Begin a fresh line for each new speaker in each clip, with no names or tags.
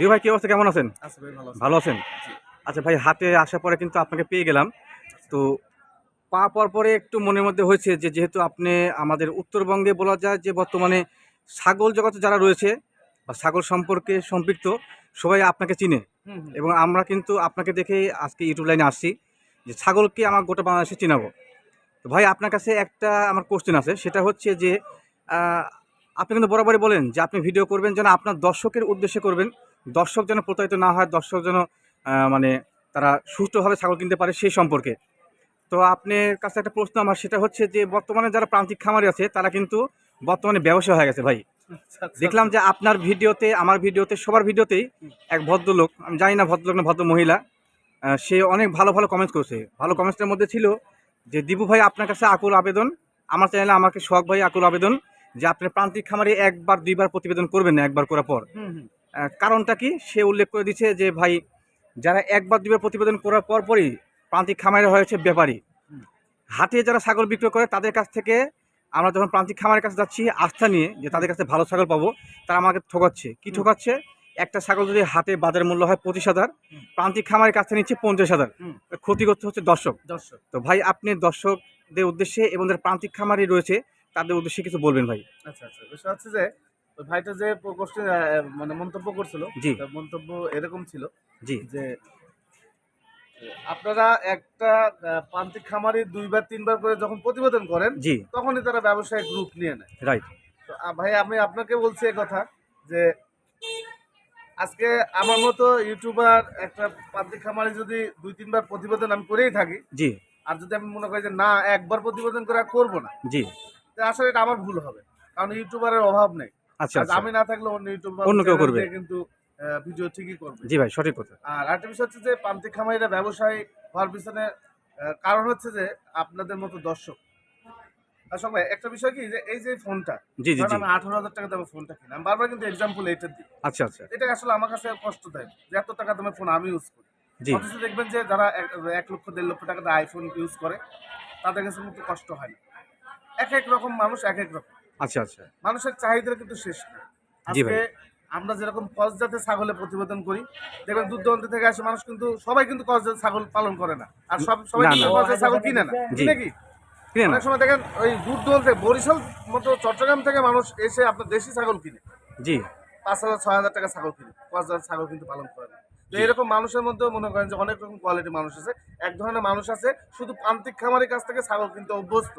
দিদি ভাই কি অবস্থা? কেমন আছেন?
ভালো
আছেন? আচ্ছা ভাই হাতে আসার পরে কিন্তু আপনাকে পেয়ে গেলাম। তো পা পর পরে একটু মনের মধ্যে হয়েছে যে যেহেতু আপনি আমাদের উত্তরবঙ্গে বলা যায় যে বর্তমানে ছাগল জগতে যারা রয়েছে বা ছাগল সম্পর্কে সম্পৃক্ত সবাই আপনাকে চিনে। এবং আমরা কিন্তু আপনাকে দেখে আজকে ইউটিউব লাইনে আসছি যে ছাগলকে আমার গোটা বাংলাদেশে চিনাবো। তো ভাই আপনার কাছে একটা আমার কোশ্চেন আছে। সেটা হচ্ছে যে আপনি কিন্তু বরাবরই বলেন যে আপনি ভিডিও করবেন যেন আপনার দর্শকের উদ্দেশ্যে করবেন। দর্শক যেন প্রতারিত না হয় দর্শক যেন মানে তারা সুস্থভাবে ছাগল কিনতে পারে সেই সম্পর্কে। তো আপনার কাছে একটা প্রশ্ন আমার সেটা হচ্ছে যে বর্তমানে যারা প্রান্তিক খামারি আছে তারা কিন্তু বর্তমানে ব্যবসা হয়ে গেছে ভাই।
আচ্ছা, আচ্ছা।
দেখলাম যে আপনার ভিডিওতে আমার ভিডিওতে সবার ভিডিওতেই এক ভদ্রলোক আমি জানি না ভদ্রলোক না ভদ্র মহিলা সে অনেক ভালো ভালো কমেন্টস করছে। ভালো কমেন্টসের মধ্যে ছিল যে দিবু ভাই আপনার কাছে আকুল আবেদন? আমার চ্যানেলে আমাকে সোহাগ ভাই আকুল আবেদন যে আপনি প্রান্তিক খামারে একবার দুইবার প্রতিবেদন করবেন না একবার করার পর। কারণটা কি? সে উল্লেখ করে দিচ্ছে যে ভাই যারা একবার দুবার প্রতিবেদন করার পর পরই প্রান্তিক খামারে হয়েছে ব্যাপারী। হাটে যারা ছাগল বিক্রয় করে তাদের কাছ থেকে আমরা যখন প্রান্তিক খামারের কাছে যাচ্ছি আস্থা নিয়ে যে তাদের কাছে ভালো ছাগল পাবো তারা আমাকে ঠকাচ্ছে। কি। ঠকাচ্ছে? একটা ছাগল যদি হাটে বাজার মূল্য হয় পঁচিশ হাজার প্রান্তিক খামারের কাছে নিচ্ছে পঞ্চাশ হাজার।
হুম।
ক্ষতি করতে হচ্ছে দর্শক।
দর্শক।
তো ভাই আপনি দর্শকদের উদ্দেশ্যে এবং যারা প্রান্তিক খামারি রয়েছে তাদের উদ্দেশ্যে কিছু বলবেন ভাই।
আচ্ছা আচ্ছা। বিষয় হচ্ছে যে ওই ভাইটা যে কোশ্চেন মানে মন্তব্য করছিল
জি।
মন্তব্য এরকম ছিল
জি।
যে আপনারা একটা প্রান্তিক খামারি দুইবার তিনবার করে যখন প্রতিবেদন করেন
জি।
তখনই তারা ব্যবসায়িক রূপ নিয়ে নেয়।
রাইট।
তো ভাই আমি আপনাকে বলছি কথা যে আজকে আমার মতো ইউটিউবার একটা প্রান্তিক খামারি যদি দুই তিনবার প্রতিবেদন আমি করেই থাকি
জি।
আর যদি আমি মনে করি যে না একবার প্রতিবেদন করে করব না
জি।
তো আসলে এটা আমার ভুল হবে। কারণ ইউটিউবারের অভাব নেই।
আচ্ছা আচ্ছা।
আমি না থাকলে অন্য ইউটিউবার
অন্য কেউ করবে।
কিন্তু ভিডিও ঠিকই করবে।
জি ভাই সঠিক কথা।
আর আরেকটা বিষয় হচ্ছে যে প্রান্তিক খামারিরা ব্যবসায়ী হওয়ার পিছনে কারণ হচ্ছে যে আপনাদের মতো দর্শক। আসলে একটা বিষয় কি যে এই যে ফোনটা
জি জি
আমি আঠারো হাজার টাকা দামের ফোনটা কিনি আমি বারবার কিন্তু এক্সাম্পল এটা দিই।
আচ্ছা আচ্ছা।
এটা আসলে আমার কাছে কষ্ট দেয় যে এত টাকা দামের ফোন আমি ইউজ করি। অথচ দেখবেন যে যারা এক- এক লক্ষ দেড় লক্ষ টাকা দিয়ে আইফোন ইউজ করে তাদের কাছে কিন্তু কষ্ট হয় না। এক এক রকম মানুষ এক এক রকম।
আচ্ছা আচ্ছা।
মানুষের চাহিদা কিন্তু শেষ না। আজকে আমরা যেরকম কস ছাগলের প্রতিবেদন করি দেখবেন দূর দূরান্ত থেকে আসে মানুষ কিন্তু সবাই কিন্তু কস ছাগল পালন করে না। আর সব সবাই। কস ছাগল কিনে না? কিনে কি? অনেক সময় দেখেন ওই দূর দূরান্ত থেকে, বরিশাল মতো চট্টগ্রাম থেকে মানুষ এসে আপনার দেশি ছাগল কিনে।
জি।
পাঁচ হাজার ছয় হাজার টাকা ছাগল কিনে। ছাগল কিন্তু পালন করে না। তো এরকম মানুষের মধ্যে মনে করেন যে অনেক রকম কোয়ালিটি মানুষ আছে। এক ধরনের মানুষ আছে শুধু প্রান্তিক খামারের কাছ থেকে ছাগল কিনতে অভ্যস্ত।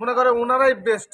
মনে করে ওনারাই বেস্ট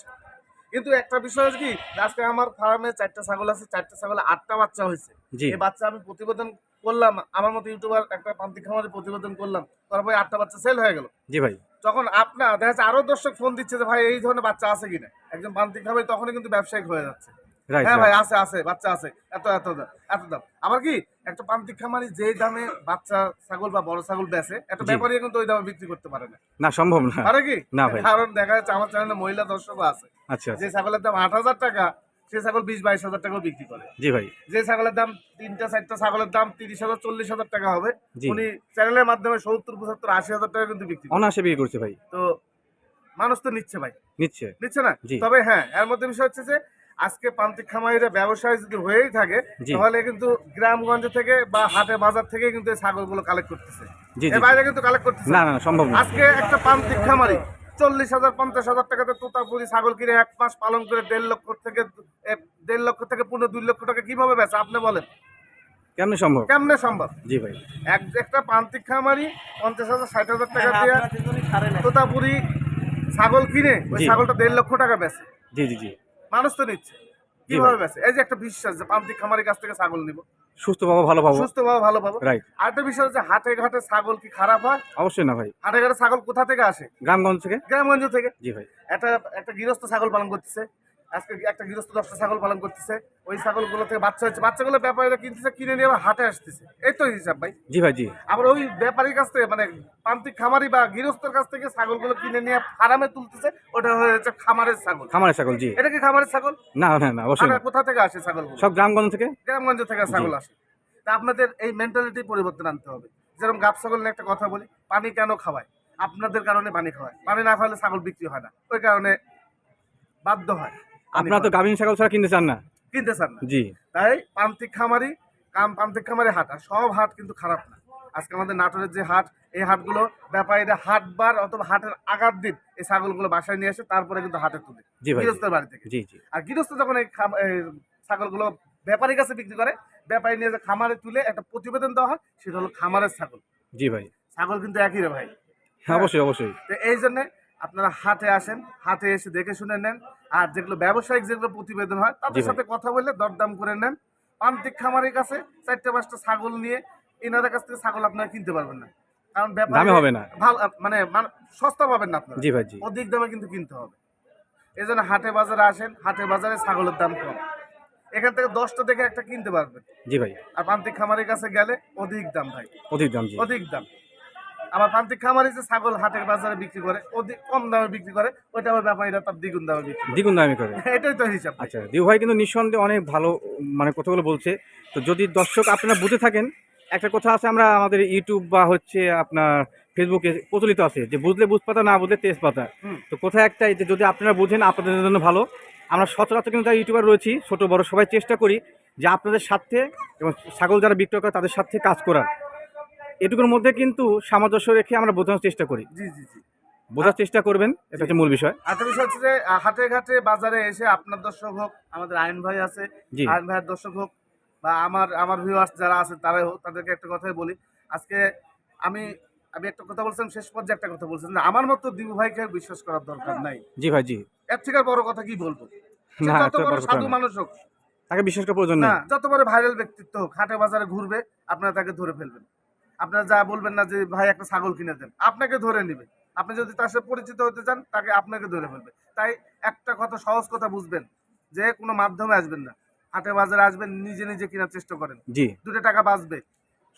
কিন্তু একটা বিষয় হচ্ছে কি আজকে আমার ফার্মে চারটা ছাগল আছে চারটা ছাগলে আটটা বাচ্চা হয়েছে। এই বাচ্চা আমি প্রতিবেদন করলাম আমার মতো ইউটিউবার একটা প্রান্তিক খামারে প্রতিবেদন করলাম তারপরে আটটা বাচ্চা সেল হয়ে গেল।
জি ভাই।
তখন আপনার দেখা যাচ্ছে আরও দর্শক ফোন দিচ্ছে যে ভাই এই ধরনের বাচ্চা আছে কিনা? একজন প্রান্তিক খামারি তখনই কিন্তু ব্যবসায়িক হয়ে যাচ্ছে। হ্যাঁ ভাই আছে আছে বাচ্চা আছে এত এত দাম এত দাম। আবার কি একটা প্রান্তিক খামারি যেই দামে বাচ্চা ছাগল বা বড় ছাগল বেচে একটা। ব্যাপারী কিন্তু ওই দামে বিক্রি করতে পারে না।
না সম্ভব না।
পারে কি?
না ভাই।
কারণ দেখা যাচ্ছে আমার চ্যানেলে মহিলা দর্শকও আছে।
আচ্ছা
যে
আচ্ছা।
ছাগলের দাম আট হাজার টাকা সে ছাগল বিশ বাইশ হাজার টাকাও বিক্রি করে।
জি ভাই।
যে ছাগলের দাম তিনটা চারটা ছাগলের দাম তিরিশ হাজার চল্লিশ হাজার টাকা হবে উনি চ্যানেলের মাধ্যমে সত্তর পঁচাত্তর আশি হাজার টাকা কিন্তু বিক্রি করে।
অনায়াসে বিয়ে করছে ভাই।
তো মানুষ তো নিচ্ছে ভাই।
নিচ্ছে।
নিচ্ছে না? তবে হ্যাঁ এর মধ্যে বিষয় হচ্ছে যে আজকে প্রান্তিক খামারিরা ব্যবসায় যদি হয়েই থাকে তাহলে কিন্তু গ্রামগঞ্জ থেকে বা হাটে বাজার থেকে কিন্তু এই ছাগলগুলো কালেক্ট করতেছে। এর বাইরে কিন্তু কালেক্ট করতেছে
না
না।
না না, সম্ভব
আজকে একটা প্রান্তিক খামারি চল্লিশ হাজার পঞ্চাশ হাজার টাকাতে তোতাপুরি ছাগল কিনে এক মাস পালন করে দেড় লক্ষ থেকে দেড় লক্ষ থেকে পনেরো দুই লক্ষ টাকা কীভাবে বেচে? আপনি বলেন।
কেমনে সম্ভব?
কেমনে সম্ভব?
জি ভাই।
এক একটা প্রান্তিক খামারি পঞ্চাশ হাজার ষাট হাজার টাকা দিয়ে তোতাপুরি ছাগল কিনে ওই ছাগলটা দেড় লক্ষ টাকা বেচে।
জি জি জি।
মানুষ তো নিচ্ছে। কীভাবে। বেচে? এই যে একটা বিশ্বাস যে প্রান্তিক খামারের কাছ থেকে ছাগল নিব।
সুস্থ পাবো ভালো পাবো
সুস্থ পাবো ভালো পাবো
রাইট
আরেকটা বিষয় হচ্ছে হাটে ঘাটে ছাগল কি খারাপ হয়?
অবশ্যই না ভাই।
হাটে ঘাটে ছাগল কোথা থেকে আসে?
গ্রামগঞ্জ থেকে।
গ্রামগঞ্জ থেকে।
জি ভাই।
একটা একটা গৃহস্থ ছাগল পালন করতেছে। আজকে একটা গৃহস্থ দশটা ছাগল পালন করতেছে। ওই ছাগলগুলো থেকে বাচ্চা হচ্ছে। বাচ্চাগুলো ব্যাপারীরা কিনতেছে কিনে নিয়ে আবার হাটে আসতেছে। এই তো হিসাব ভাই।
জি ভাই জি।
আবার ওই ব্যাপারীর কাছ থেকে মানে প্রান্তিক খামারি বা গৃহস্থের কাছ থেকে ছাগলগুলো কিনে নিয়ে ফার্মে তুলতেছে ওটা হয়ে যাচ্ছে খামারের ছাগল।
খামারের ছাগল জি।
এটা কি খামারের ছাগল?
না না না অবশ্যই
কোথা থেকে আসে ছাগল
সব গ্রামগঞ্জ থেকে?
গ্রামগঞ্জ থেকে ছাগল আসে। তা আপনাদের এই মেন্টালিটি পরিবর্তন আনতে হবে। যেরকম গাব ছাগল নিয়ে একটা কথা বলি পানি কেন খাওয়ায়? আপনাদের কারণে পানি খাওয়ায়। পানি না খাওয়ালে ছাগল বিক্রি হয় না। ওই কারণে বাধ্য হয়।
আপনারা তো। গাভিন ছাগল ছাড়া কিনতে চান না?
কিনতে চান না।
জি।
তাই প্রান্তিক খামারি কাম প্রান্তিক খামারি হাট আর সব হাট কিন্তু খারাপ না। আজকে আমাদের নাটোরের যে হাট এই হাটগুলো ব্যাপারীরা হাটবার অথবা হাটের আগার দিন এই ছাগলগুলো বাসায় নিয়ে এসে তারপরে কিন্তু হাটে তুলে। গৃহস্থের বাড়ি থেকে।
জি জি।
আর গৃহস্থ যখন এই ছাগলগুলো ব্যাপারীর কাছে বিক্রি করে ব্যাপারী নিয়ে যে খামারে তুলে একটা প্রতিবেদন দেওয়া হয় সেটা হলো খামারের ছাগল।
জি ভাই।
ছাগল কিন্তু একই রে ভাই।
হ্যাঁ অবশ্যই অবশ্যই।
তো এই জন্যে আপনারা হাটে আসেন হাটে এসে দেখে শুনে নেন। আর যেগুলো ব্যবসায়িক যেগুলো প্রতিবেদন হয় তাদের সাথে কথা বললে দরদাম করে নেন। প্রান্তিক খামারের কাছে চারটে পাঁচটা ছাগল নিয়ে এনাদের কাছ থেকে ছাগল আপনারা কিনতে পারবেন না। কারণ ব্যাপারে
হবে না।
ভালো মানে সস্তা পাবেন না আপনারা।
জি ভাই জি।
অধিক দামে কিন্তু কিনতে হবে। এই জন্য হাটে বাজারে আসেন হাটে বাজারে ছাগলের দাম কম। এখান থেকে দশটা দেখে একটা কিনতে পারবেন।
জি ভাই।
আর প্রান্তিক খামারের কাছে গেলে অধিক দাম ভাই।
অধিক দাম
অধিক দাম। আবার প্রান্তিক খামারি যে ছাগল হাটের বাজারে বিক্রি করে অধিক কম দামে বিক্রি করে ওইটা আবার ব্যাপারীরা তার দ্বিগুণ দামে বিক্রি করে।
দ্বিগুণ দামি করে।
এটাই তো হিসাব।
আচ্ছা দিউ ভাই কিন্তু নিঃসন্দেহে অনেক ভালো মানে কথাগুলো বলছে। তো যদি দর্শক আপনারা বুঝে থাকেন একটা কথা আছে আমরা আমাদের ইউটিউব বা হচ্ছে আপনার ফেসবুকে প্রচলিত আছে যে বুঝলে বুঝপাতা না বুঝলে তেজপাতা।
হুম।
তো কথা একটাই যে যদি আপনারা বুঝেন আপনাদের জন্য ভালো। আমরা সচরাচর কিন্তু যারা ইউটিউবার রয়েছি ছোট বড় সবাই চেষ্টা করি যে আপনাদের সাথে এবং ছাগল যারা বিক্রয় করে তাদের সাথে কাজ করার। এটুকুর মধ্যে কিন্তু সামঞ্জস্য রেখে আমরা বোঝানোর চেষ্টা করি।
জি জি জি।
বোঝার চেষ্টা করবেন এটা হচ্ছে মূল বিষয়।
আরেকটা বিষয় হচ্ছে যে হাটে ঘাটে বাজারে এসে আপনার দর্শক হোক আমাদের আইন ভাই আছে
জি।
আইন ভাইয়ের দর্শক হোক বা আমার আমার ভিউয়ার্স যারা আছে তারাই হোক তাদেরকে একটা কথাই বলি। আজকে আমি আমি একটা কথা বলছিলাম শেষ পর্যায়ে একটা কথা বলছিলাম যে আমার মতো দিবু ভাইকে আর বিশ্বাস করার দরকার নাই।
জি ভাই জি।
এর থেকে আর বড় কথা কি বলব? সে
না,
যত
এত
বড়
বড় কথা
সাধু
না।
মানুষ হোক।
তাকে বিশ্বাস করার প্রয়োজন
না
নেই।
যত বড় ভাইরাল ব্যক্তিত্ব হোক হাটে বাজারে ঘুরবে আপনারা তাকে ধরে ফেলবেন। আপনারা যা বলবেন না যে ভাই একটা ছাগল কিনে দেন। আপনাকে ধরে নেবে। আপনি যদি তার সাথে পরিচিত হতে চান তাকে আপনাকে ধরে ফেলবে। তাই একটা কথা সহজ কথা বুঝবেন যে কোনো মাধ্যমে আসবেন না। হাটে বাজারে আসবেন নিজে নিজে কেনার চেষ্টা করেন।
জি।
দুটো টাকা বাঁচবে।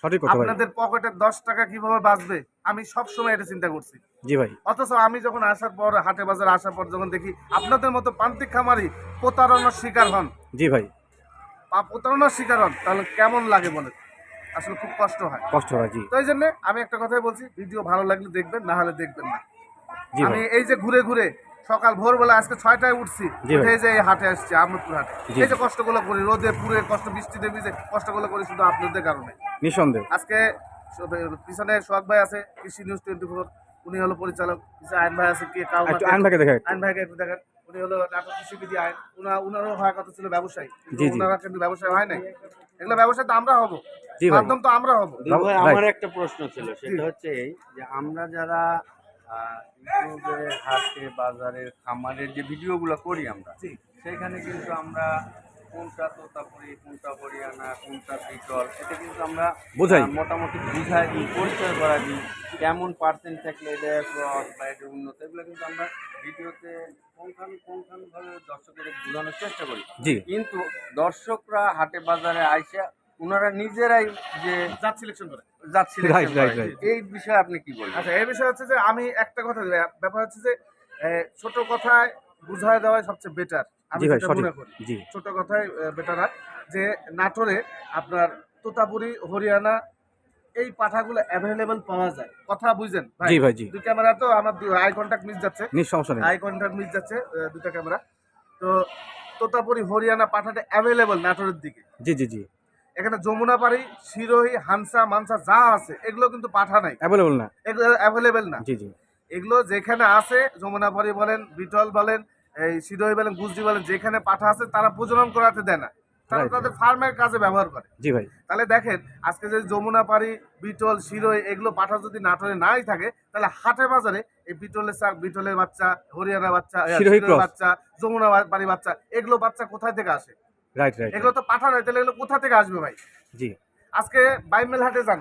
সঠিক কথা
আপনাদের পকেটে দশ টাকা কীভাবে বাঁচবে আমি সব সময় এটা চিন্তা করছি।
জি ভাই।
অথচ আমি যখন আসার পর হাটে বাজারে আসার পর যখন দেখি আপনাদের মতো প্রান্তিক খামারি প্রতারণার শিকার হন।
জি ভাই।
প্রতারণার শিকার হন তাহলে কেমন লাগে বলে আসলে খুব কষ্ট হয়।
কষ্ট হয় জি।
তো এই জন্য আমি একটা কথাই বলছি ভিডিও ভালো লাগলে দেখবেন না হলে দেখবেন না। আমি এই যে ঘুরে ঘুরে সকাল ভোরবেলা আজকে ছয়টায় উঠছি। উঠে এই যে এই হাটে আসছি আহমদপুর হাটে। এই যে কষ্টগুলো করি রোদে পুরে কষ্ট বৃষ্টিতে ভিজে কষ্টগুলো করি শুধু আপনাদের কারণে।
নিঃসন্দেহ।
আজকে পিছনে সোহাগ ভাই আছে কৃষি নিউজ টোয়েন্টি ফোর উনি হলো পরিচালক আইন ভাই আছে কে কাউ
আইন ভাইকে দেখা
আইন ভাইকে একটু দেখেন। উনি হলো নাটক কৃষিবিধি আইন। উনা- উনারও হওয়ার কথা ছিল ব্যবসায়ী। উনারা কিন্তু ব্যবসায় হয় নাই? এগুলো ব্যবসায় তো আমরা হব। মাধ্যম তো আমরা হব।
আমার একটা প্রশ্ন ছিল সেটা হচ্ছে এই যে আমরা যারা হাটে বাজারের খামারের যে ভিডিওগুলো করি আমরা। সেখানে কিন্তু আমরা কোনটা তোতাপুরি কোনটা হরিয়ানা কোনটা বিটল এটা কিন্তু আমরা
বোঝাই।
মোটামুটি বুঝাই দিই পরিচয় করা দিই কেমন পার্সেন্ট থাকলে এটা ক্রস বা এটা উন্নত এগুলো কিন্তু আমরা ভিডিওতে কোনখান কোনখানভাবে দর্শকের বোঝানোর চেষ্টা করি।
জি।
কিন্তু দর্শকরা হাটে বাজারে আইসা ওনারা নিজেরাই যে
জাত সিলেকশন করে।
right, right.
এই বিষয়ে আপনি কি বলবেন
আচ্ছা এই বিষয় হচ্ছে যে আমি একটা কথা দিই, ব্যাপার হচ্ছে যে ছোট কথায় বুঝায় দেওয়াই সবচেয়ে বেটার আমি মনে করি। ছোট কথায় বেটার যে নাটোরে আপনার তোতাপুরি হরিয়ানা এই পাঠাগুলো অ্যাভেলেবেল পাওয়া যায়। কথা বুঝেন ভাই।
জি ভাই জি।
দুই ক্যামেরা তো আমার আই কন্ট্যাক্ট মিস যাচ্ছে।
নেই।
আই কন্ট্যাক্ট মিস যাচ্ছে দুটা ক্যামেরা। তো তোতাপুরি হরিয়ানা পাঠাটা অ্যাভেলেবল নাটোরের দিকে।
জি জি জি।
এখানে যমুনা পাড়ি শিরোহী হানসা মানসা যা আছে এগুলো কিন্তু পাঠা নাই।
অ্যাভেলেবল না।
এগুলো অ্যাভেলেবেল না।
জি জি।
এগুলো যেখানে আছে যমুনা পাড়ি বলেন বিটল বলেন এই বলেন গুজরি বলেন যেখানে পাঠা আছে তারা প্রজনন করাতে দেয় না। তারা তাদের ফার্মের কাজে ব্যবহার করে।
জি ভাই।
তাহলে দেখেন আজকে যে যমুনা পাড়ি বিটল শিরোই এগুলো পাঠা যদি নাটোরে নাই থাকে তাহলে হাটে বাজারে এই বিটলের চা বিটলের বাচ্চা হরিয়ানা বাচ্চা। বাচ্চা যমুনা বাড়ি বাচ্চা এগুলো বাচ্চা কোথায় থেকে আসে?
রাইট রাইট
এগুলো তো পাঠা নয় তাহলে এগুলো কোথা থেকে আসবে ভাই?
জি।
আজকে বাইমেল হাটে যান।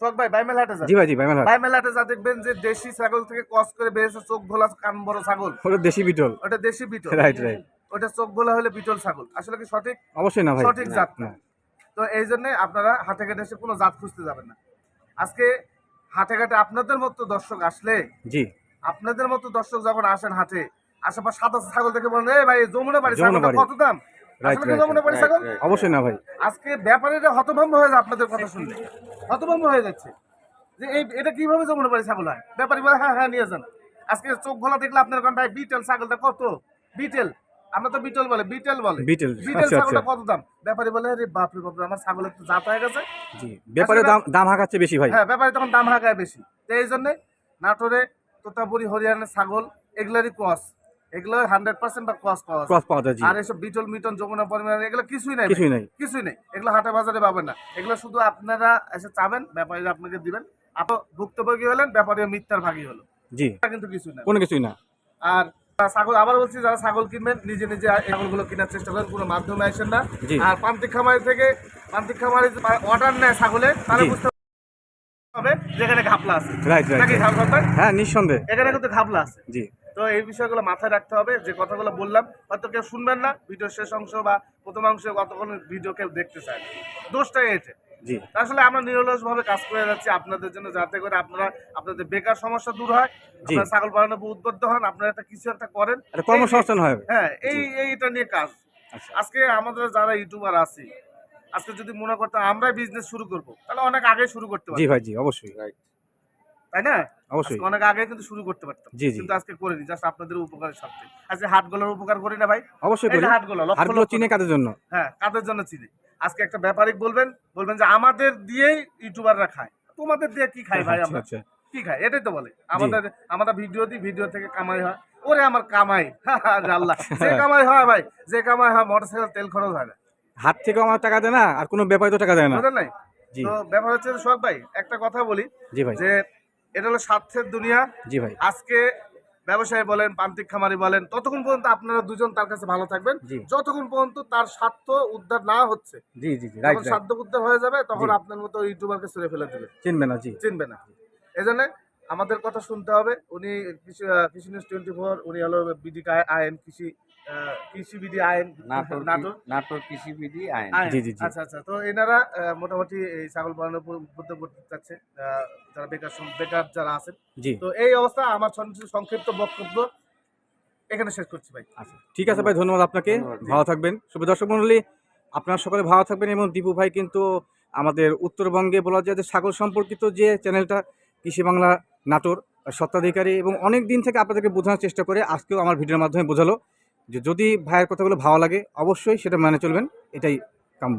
শোক ভাই বাইমেল হাটে
জি ভাই জি ভাই মেলা
বাইমেল হাটে যা দেখবেন যে দেশি ছাগল থেকে কস করে বেরিয়েছে চোখ ভোলা কান বড় ছাগল।
ওটা দেশি বিটল।
ওটা দেশি বিটল।
রাইট রাইট
ওটা চোখ ভোলা হলে বিটল ছাগল। আসলে কি সঠিক?
অবশ্যই না ভাই
সঠিক জাত না।
না।
তো এই জন্য আপনারা হাটে ঘাটে এসে কোনো জাত খুঁজতে যাবেন না। আজকে হাটে ঘাটে আপনাদের মতো দর্শক আসলে
জি।
আপনাদের মতো দর্শক যখন আসেন হাটে আশেপাশ সাদা ছাগল দেখে বলেন এই ভাই যমুনা বাড়ি
যমুনা
ছাগলটা কত দাম?
অবশ্যই না ভাই।
আজকে ব্যাপারীরা হতভম্ব হয়ে যায় আপনাদের কথা শুনলে। হতভম্ব হয়ে যাচ্ছে। যে এই এটা কীভাবে যমুনা বাড়ি ছাগল হয় ব্যাপারী বলে হ্যাঁ হ্যাঁ নিয়ে যান। আজকে চোখ ভোলা দেখলে আপনার কারণ ভাই বিটেল ছাগলটা কত? বিটেল। আমরা তো বিটল বলে বিটেল বলে।
বিটেল
বিটেল
আচ্ছা আচ্ছা।
ছাগলটা কত দাম? ব্যাপারী বলে আরে বাপরে বাপরে আমার ছাগল একটু জাত হয়ে গেছে।
জি ব্যাপারে দাম দাম হাঁকাচ্ছে বেশি ভাই।
হ্যাঁ ব্যাপারে তখন দাম হাঁকায় বেশি। তো এই জন্যে নাটোরে তোতাপুরি হরিয়ানার ছাগল এগুলোরই ক্রস। এগুলো হান্ড্রেড পার্সেন্ট বা ক্রস পাওয়া
ক্রস পাওয়া যায়
আর এসব বিটল মিটন যমুনা পরিমাণ এগুলো কিছুই নাই
কিছুই নাই।
কিছুই নেই। এগুলো হাটে বাজারে পাবেন না। এগুলো শুধু আপনারা এসে চাবেন ব্যাপারীরা আপনাকে দিবেন। আপনার ভুক্তভোগী হলেন ব্যাপারী মিথ্যার ভাগী হলো।
জি।
কিন্তু কিছুই না
কোনো কিছুই না।
আর ছাগল আবার বলছি যারা ছাগল কিনবেন নিজে নিজে ছাগলগুলো কেনার চেষ্টা করেন কোনো মাধ্যমে আসেন না। আর প্রান্তিক খামারি থেকে প্রান্তিক খামারি অর্ডার নেয় ছাগলে তাহলে বুঝতে হবে যেখানে ঘাপলা আছে?
হ্যাঁ নিঃসন্দেহে।
এখানে কিন্তু ঘাপলা আছে।
জি।
তো এই বিষয়গুলো মাথায় রাখতে হবে যে কথাগুলো বললাম হয়তো কেউ শুনবেন না ভিডিওর শেষ অংশ বা প্রথম অংশে কতক্ষণ ভিডিও কেউ দেখতে চায় না। দোষটাই এটা
জি।
আসলে আমরা নিরলস ভাবে কাজ করে যাচ্ছি আপনাদের জন্য যাতে করে আপনারা আপনাদের বেকার সমস্যা দূর হয় আপনারা ছাগল পালনে উদ্বুদ্ধ হন আপনারা একটা কিছু একটা করেন।
কর্মসংস্থান হবে
হ্যাঁ। এই এইটা নিয়ে কাজ।
আচ্ছা।
আজকে আমাদের যারা ইউটিউবার আছি আজকে যদি মনে করতাম আমরাই বিজনেস শুরু করব তাহলে অনেক আগে শুরু করতে
পারি
জি
ভাই জি অবশ্যই।
তাই না?
অবশ্যই।
অনেক আগে কিন্তু শুরু করতে পারতাম।
জি, জি।
কিন্তু আজকে করিনি জাস্ট আপনাদের উপকারের স্বার্থে আজকে হাটগুলোর উপকার করি না ভাই।
অবশ্যই করি
যে হাটগুলো লক্ষ
হাটগুলো চিনে কাদের জন্য?
হ্যাঁ কাদের জন্য চিনি? আজকে একটা ব্যাপারিক বলবেন বলবেন যে আমাদের দিয়েই ইউটিউবাররা খায়। তোমাদের দিয়ে কি খাই ভাই
আচ্ছা
আমরা?
আচ্ছা।
কি খাই এটাই তো বলে। আমাদের আমরা ভিডিও দিই ভিডিও থেকে কামাই হয়। ওরে আমার কামাই। আল্লাহ। যে কামাই হয় ভাই যে কামাই হয় মোটরসাইকেল তেল খরচ হয় না।
হাত থেকে আমার টাকা দেয় না আর কোনো ব্যাপারে তো টাকা দেয় না।
তো ব্যাপার হচ্ছে সোহাগ ভাই একটা কথা বলি যে এটা হলো স্বার্থের দুনিয়া।
জি ভাই।
আজকে ব্যবসায়ী বলেন প্রান্তিক খামারি বলেন ততক্ষণ পর্যন্ত আপনারা দুজন তার কাছে ভালো থাকবেন। যতক্ষণ পর্যন্ত তার স্বার্থ উদ্ধার না হচ্ছে
জি জি জি রাইট
যখন স্বার্থ উদ্ধার হয়ে যাবে তখন আপনার মতো ইউটিউবারকে ছুড়ে ফেলে দেবে
চিনবে না জি।
চিনবে না। এই জন্য আমাদের কথা শুনতে হবে। উনি কৃষি কৃষি নিউজ টোয়েন্টি ফোর উনি হলো বিডি আইন কৃষি আইন
নাটোর
নাটোর?
নাটোর কৃষি বিধি আইন।
আইন।
জি, জি, জি।
আচ্ছা আচ্ছা। তো এনারা মোটামুটি এই ছাগল পালনের উদ্বুদ্ধ করতে চাচ্ছে যারা বেকার বেকার যারা আছেন।
জি।
তো এই অবস্থা আমার সংক্ষিপ্ত বক্তব্য এখানে শেষ করছি ভাই।
আচ্ছা ঠিক আছে ভাই ধন্যবাদ আপনাকে। ভালো থাকবেন। শুভ দর্শক মন্ডলী আপনার সকলে ভালো থাকবেন। এবং দীপু ভাই কিন্তু আমাদের উত্তরবঙ্গে বলা যায় যে ছাগল সম্পর্কিত যে চ্যানেলটা কৃষি বাংলা নাটোর সত্ত্বাধিকারী এবং অনেক দিন থেকে আপনাদেরকে বোঝানোর চেষ্টা করে আজকেও আমার ভিডিওর মাধ্যমে বোঝালো। যে যদি ভাইয়ের কথাগুলো ভালো লাগে অবশ্যই সেটা মেনে চলবেন এটাই কাম্য।